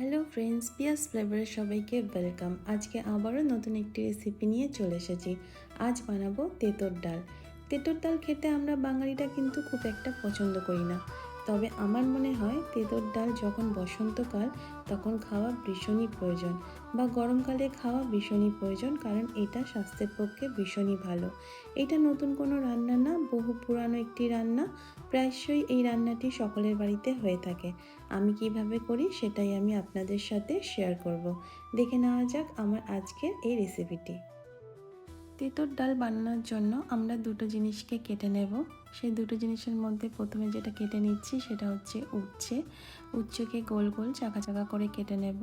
Hello friends পিয়াস ফ্লেভারের সবাইকে welcome আজকে আবারও নতুন একটি রেসিপি নিয়ে চলে এসেছি। আজ বানাবো তেঁতোর ডাল। তেঁতোর ডাল খেতে আমরা বাঙালিটা কিন্তু খুব একটা পছন্দ করি না। তবে আমার মনে হয় তেঁতোর ডাল যখন বসন্তকাল, তখন খাওয়া ভীষণই প্রয়োজন বা গরমকালে খাওয়া ভীষণই প্রয়োজন কারণ এটা স্বাস্থ্যের পক্ষে ভীষণই ভালো। এটা নতুন কোনো রান্না না, বহু পুরানো একটি রান্না, প্রায়শই এই রান্নাটি সকলের বাড়িতে হয়ে থাকে। আমি কীভাবে করি সেটাই আমি আপনাদের সাথে শেয়ার করব। দেখে নেওয়া যাক আমার আজকের এই রেসিপিটি তেঁতোর ডাল বানানোর জন্য আমরা দুটো জিনিসকে কেটে নেব। সেই দুটো জিনিসের মধ্যে প্রথমে যেটা কেটে নিচ্ছি সেটা হচ্ছে উচ্ছে। উচ্ছেকে গোল গোল চাকা চাকা করে কেটে নেব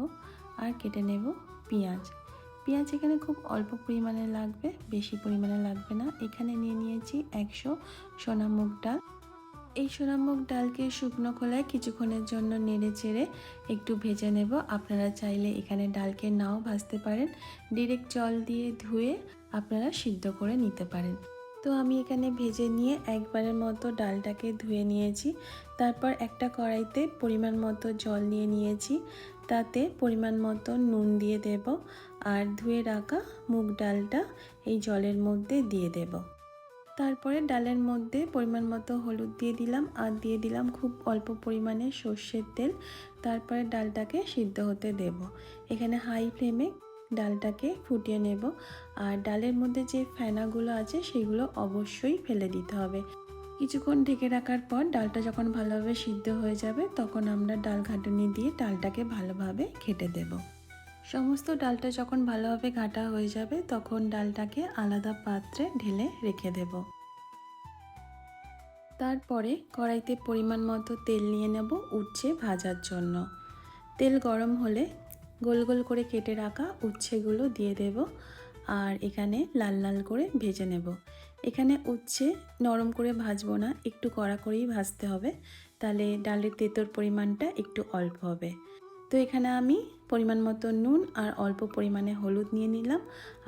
আর কেটে নেব পেঁয়াজ। পেঁয়াজ এখানে খুব অল্প পরিমাণে লাগবে, বেশি পরিমাণে লাগবে না। এখানে নিয়ে নিয়েছি একশো সোনামুগ ডাল। এই সোনামুগ ডালকে শুকনো খোলায় কিছুক্ষণের জন্য নেড়ে চেড়ে একটু ভেজে নেব। আপনারা চাইলে এখানে ডালকে নাও ভাজতে পারেন। ডিরেক্ট জল দিয়ে ধুয়ে আপনারা সিদ্ধ করে নিতে পারেন। তো আমি এখানে ভেজে নিয়ে একবারের মতো ডালটাকে ধুয়ে নিয়েছি। তারপর একটা কড়াইতে পরিমাণ মতো জল নিয়ে নিয়েছি। তাতে পরিমাণ মতো নুন দিয়ে দেব আর ধুয়ে রাখা মুগ ডালটা এই জলের মধ্যে দিয়ে দেবো। তারপরে ডালের মধ্যে পরিমাণ মতো হলুদ দিয়ে দিলাম আর দিয়ে দিলাম খুব অল্প পরিমাণে সর্ষের তেল। তারপরে ডালটাকে সিদ্ধ হতে দেব। এখানে হাই ফ্লেমে ডালটাকে ফুটিয়ে নেব। আর ডালের মধ্যে যে ফেনাগুলো আছে সেগুলো অবশ্যই ফেলে দিতে হবে। কিছুক্ষণ ঢেকে রাখার পর ডালটা যখন ভালোভাবে সিদ্ধ হয়ে যাবে, তখন আমরা ডাল ঘাটুনি দিয়ে ডালটাকে ভালোভাবে ঘেটে দেব। সমস্ত ডালটা যখন ভালোভাবে ঘাটা হয়ে যাবে, তখন ডালটাকে আলাদা পাত্রে ঢেলে রেখে দেব। তারপরে কড়াইতে পরিমাণ মতো তেল নিয়ে নেব উচ্ছে ভাজার জন্য। তেল গরম হলে গোল গোল করে কেটে রাখা উচ্ছেগুলো দিয়ে দেব আর এখানে লাল লাল করে ভেজে নেব। এখানে উচ্ছে নরম করে ভাজবো না, একটু কড়া করেই ভাজতে হবে, তাহলে ডালের তেতোর পরিমাণটা একটু অল্প হবে। তো এখানে আমি পরিমাণ মতো নুন আর অল্প পরিমাণে হলুদ নিয়ে নিলাম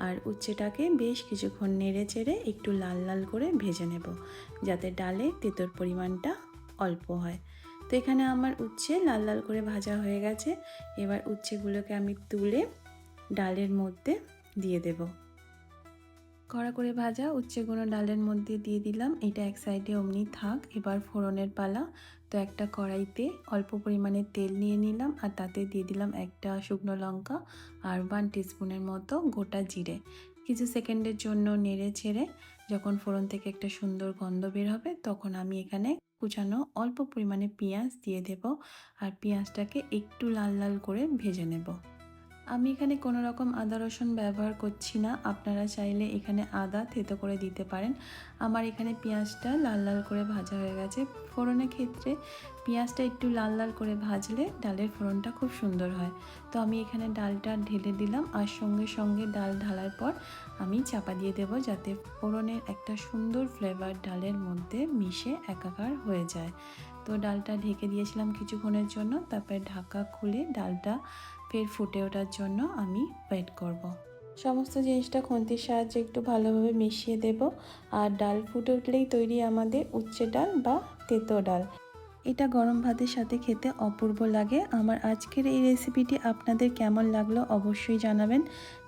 আর উচ্ছেটাকে বেশ কিছুক্ষণ নেড়ে চেড়ে একটু লাল লাল করে ভেজে নেব, যাতে ডালে তেতোর পরিমাণটা অল্প হয়। তো এখানে আমার উচ্ছে লাল লাল করে ভাজা হয়ে গেছে। এবার উচ্ছেগুলোকে আমি তুলে ডালের মধ্যে দিয়ে দেব। কড়া করে ভাজা উচ্ছেগুলো ডালের মধ্যে দিয়ে দিলাম। এটা এক সাইডে অমনি থাক, এবার ফোড়নের পালা। তো একটা কড়াইতে অল্প পরিমাণে তেল নিয়ে নিলাম আর তাতে দিয়ে দিলাম একটা শুকনো লঙ্কা আর ওয়ান টিস্পুনের মতো গোটা জিরে। কিছু সেকেন্ডের জন্য নেড়ে ছেড়ে যখন ফোড়ন থেকে একটা সুন্দর গন্ধ বের হবে, তখন আমি এখানে কুচানো অল্প পরিমাণে পেঁয়াজ দিয়ে দেব আর পেঁয়াজটাকে একটু লাল লাল করে ভেজে নেব। আমি এখানে কোনো রকম আদা রসুন ব্যবহার করছি না। আপনারা চাইলে এখানে আদা থেতো করে দিতে পারেন। আমার এখানে পেঁয়াজটা লাল লাল করে ভাজা হয়ে গেছে। ফোড়নের ক্ষেত্রে পেঁয়াজটা একটু লাল লাল করে ভাজলে ডালের ফোড়নটা খুব সুন্দর হয়। তো আমি এখানে ডালটা ঢেলে দিলাম আর সঙ্গে সঙ্গে ডাল ঢালার পর আমি চাপা দিয়ে দেব যাতে ফোড়নের একটা সুন্দর ফ্লেভার ডালের মধ্যে মিশে একাকার হয়ে যায়। তো ডালটা ঢেকে দিয়েছিলাম কিছুক্ষণের জন্য। তারপরে ঢাকা খুলে ডালটা ফের ফুটে ওঠার জন্য আমি ওয়েট করব। সমস্ত জিনিসটা খুন্তির সাহায্যে একটু ভালোভাবে মিশিয়ে দেব। আর ডাল ফুটে উঠলেই তৈরি আমাদের উচ্ছে ডাল বা তেতো ডাল। এটা গরম ভাতের সাথে খেতে অপূর্ব লাগে। আমার আজকের এই রেসিপিটি আপনাদের কেমন লাগল অবশ্যই জানাবেন।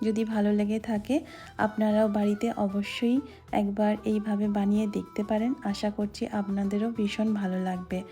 যদি ভালো লেগে থাকে, আপনারাও বাড়িতে অবশ্যই একবার এইভাবে বানিয়ে দেখতে পারেন। আশা করছি আপনাদেরও ভীষণ ভালো লাগবে।